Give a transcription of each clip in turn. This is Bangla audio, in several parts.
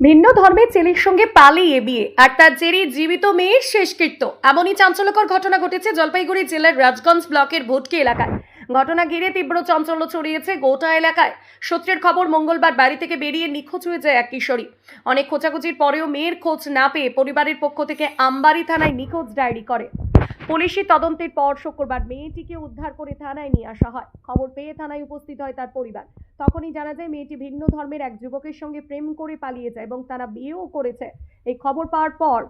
ভিন্ন ধর্মের ছেলের সঙ্গে পালিয়ে বিয়ে আর তার জেরে জীবিত মেয়ের শেষকৃত্য এমনই চাঞ্চল্যকর ঘটনা ঘটেছে জলপাইগুড়ি জেলার রাজগঞ্জ ব্লকের ভুটকি এলাকায়। ঘটনা ঘিরে তীব্র চাঞ্চল্য ছড়িয়েছে গোটা এলাকায়। সূত্রের খবর, মঙ্গলবার বাড়ি থেকে বেরিয়ে নিখোঁজ হয়ে যায় এক কিশোরী। অনেক খোঁজাখুঁজির পরেও মেয়ের খোঁজ না পেয়ে পরিবারের পক্ষ থেকে আমবাড়ি থানায় নিখোঁজ ডায়েরি করে। পুলিশি তদন্তের পর শুক্রবার মেয়েটিকে উদ্ধার করে থানায় নিয়ে আসা হয়। খবর পেয়ে থানায় উপস্থিত হয় তার পরিবার। তখনই জানা যায়, মেয়েটি ভিন্ন ধর্মের এক যুবকের সঙ্গে প্রেম করে পালিয়ে যায় এবং তারা বিয়েও করেছে। এই খবর পাওয়ার পর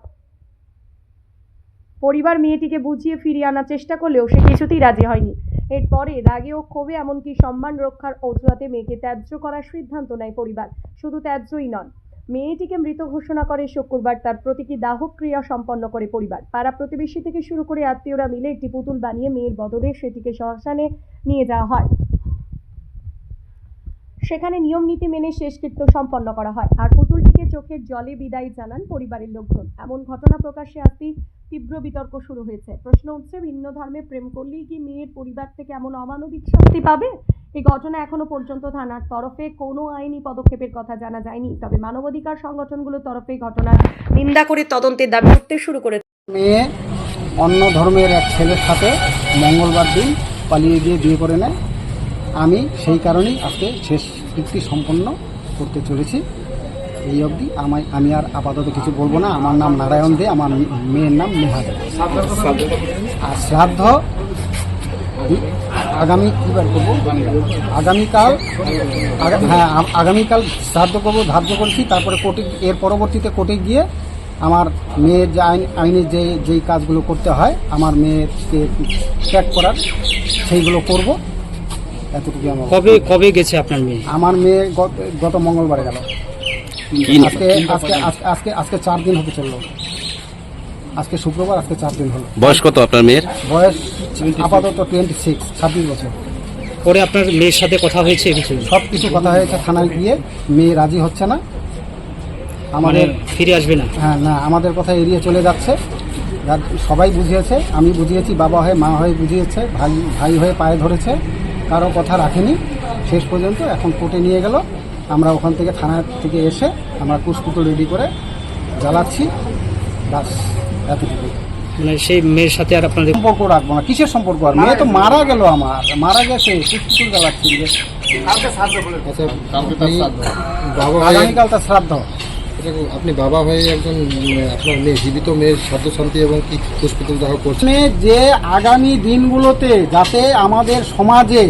পরিবার মেয়েটিকে বুঝিয়ে ফিরিয়ে আনার চেষ্টা করলেও সে কিছুতেই রাজি হয়নি। এরপরে রাগে ও ক্ষোভে এমনকি সম্মান রক্ষার অজুহাতে মেয়েকে ত্যায্য করার সিদ্ধান্ত নেয় পরিবার। শুধু ত্যায্যই নন মেয়েটিকে মৃত ঘোষণা করে শুক্রবার তার প্রতীকী দাহক্রিয়া সম্পন্ন করে পরিবার। পাড়া প্রতিবেশী থেকে শুরু করে আত্মীয়রা মিলে একটি পুতুল বানিয়ে মেয়ের বদলে সেটিকে শ্মশানে নিয়ে যাওয়া হয়। সেখানে নিয়ম নীতি মেনে শেষকৃত্য সম্পন্ন করা হয়। আর পুতুলটিকে চোখের জলে বিদায় জানান পরিবারের লোকজন। এমন ঘটনা প্রকাশে আসতেই তীব্র বিতর্ক শুরু হয়েছে। প্রশ্ন উঠছে, ভিন্ন ধর্মে প্রেম করলেই কি মেয়ের পরিবার থেকে এমন অমানবিক শাস্তি পাবে? এই ঘটনা এখনও পর্যন্ত থানার তরফে কোনো আইনি পদক্ষেপের কথা জানা যায়নি। তবে মানবাধিকার সংগঠনগুলোর তরফে ঘটনার নিন্দা করে তদন্তের দাবি করতে শুরু করে মেয়ে অন্য ধর্মের এক ছেলের সাথে মঙ্গলবার দিন পালিয়ে গিয়ে বিয়ে করে নেয়। আমি সেই কারণেই আজকে শেষ কৃতি সম্পন্ন করতে চলেছি। এই অবধি আমায় আমি আর আপাতত কিছু বলব না। আমার নাম নারায়ণ দে, আমার মেয়ের নাম নেহা দে। আর শ্রাদ্ধ আগামী কী বার করব? আগামীকাল আগা- হ্যাঁ আগামীকাল শ্রাদ্ধ করব ধার্য করছি তারপরে কোর্টে এর পরবর্তীতে কোর্টে গিয়ে আমার মেয়ের যে আইন আইনে যে যেই কাজগুলো করতে হয় আমার মেয়েকে ট্র্যাক করার সেইগুলো করব। এতটুকু আমার কবে কবে গেছে আপনার মেয়ে? আমার মেয়ে গত- গত মঙ্গলবারে গেল। আজকে আজকে আজকে আজকে আজকে চার দিন হতে চলল। আজকে শুক্রবার আজকে চার দিন হলো। বয়স কত আপনার মেয়ের? বয়স আপাতত টোয়েন্টি সিক্স ছাব্বিশ বছর। পরে আপনার মেয়ের সাথে কথা হয়েছে সব কিছু কথা হয়েছে থানায় গিয়ে মেয়ে রাজি হচ্ছে না। মানে আমাদের ফিরে আসবে না? হ্যাঁ না আমাদের কথা এড়িয়ে চলে যাচ্ছে। সবাই বুঝিয়েছে আমি বুঝিয়েছি বাবা হয়ে মা হয়ে বুঝিয়েছে ভাই ভাই হয়ে পায়ে ধরেছে কারও কথা রাখেনি। শেষ পর্যন্ত এখন কোর্টে নিয়ে গেল। আমরা ওখান থেকে থানা থেকে এসে আমরা কুসকুটো রেডি করে জ্বালাচ্ছি। বাস এতটুকু। মানে সেই মেয়ের সাথে আর আপনাদের সম্পর্ক রাখব না কিসের সম্পর্ক? আর মেয়ে তো মারা গেল আমার মারা গেছে জ্বালাচ্ছি আচ্ছা শ্রাদ্ধ। আগামীকাল তার শ্রাদ্ধ। আপনি বাবা হয়ে একজন আপনার মেয়ে জীবিত মেয়ের সাধ্য শান্তি এবং কি পুষ্পিতুল দাহ করছেন যে আগামী দিনগুলোতে যাতে আমাদের সমাজে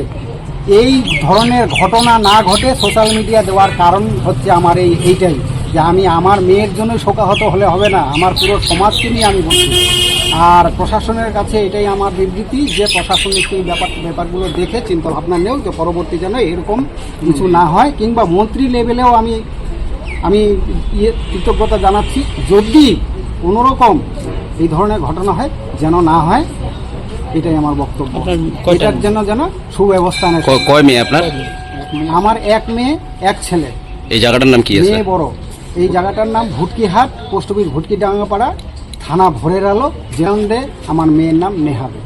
এই ধরনের ঘটনা না ঘটে সোশ্যাল মিডিয়া দেওয়ার কারণ হচ্ছে আমার এই এইটাই। যে আমি আমার মেয়ের জন্য শোকাহত হলে হবে না আমার পুরো সমাজকে নিয়ে আমি বলছি। আর প্রশাসনের কাছে এটাই আমার বিবৃতি যে প্রশাসনিক এই ব্যাপার ব্যাপারগুলো দেখে চিন্তা ভাবনা নেও যে পরবর্তী যেন এরকম কিছু না হয় কিংবা মন্ত্রী লেভেলেও আমি আমি ইয়ে কৃতজ্ঞতা জানাচ্ছি যদি কোনোরকম এই ধরনের ঘটনা হয় যেন না হয় এটাই আমার বক্তব্য। এটার জন্য যেন সুব্যবস্থা নেয় কয় মেয়ে আপনার? আমার এক মেয়ে এক ছেলে। এই জায়গাটার নাম কি আছে? মেয়ে বড়। এই জায়গাটার নাম ভুটকিহাট, পোস্ট অফিস ভুটকি ডাঙ্গাপাড়া থানা ভোরের আলো জেরাউন্ডে আমার মেয়ের নাম নেহাবে।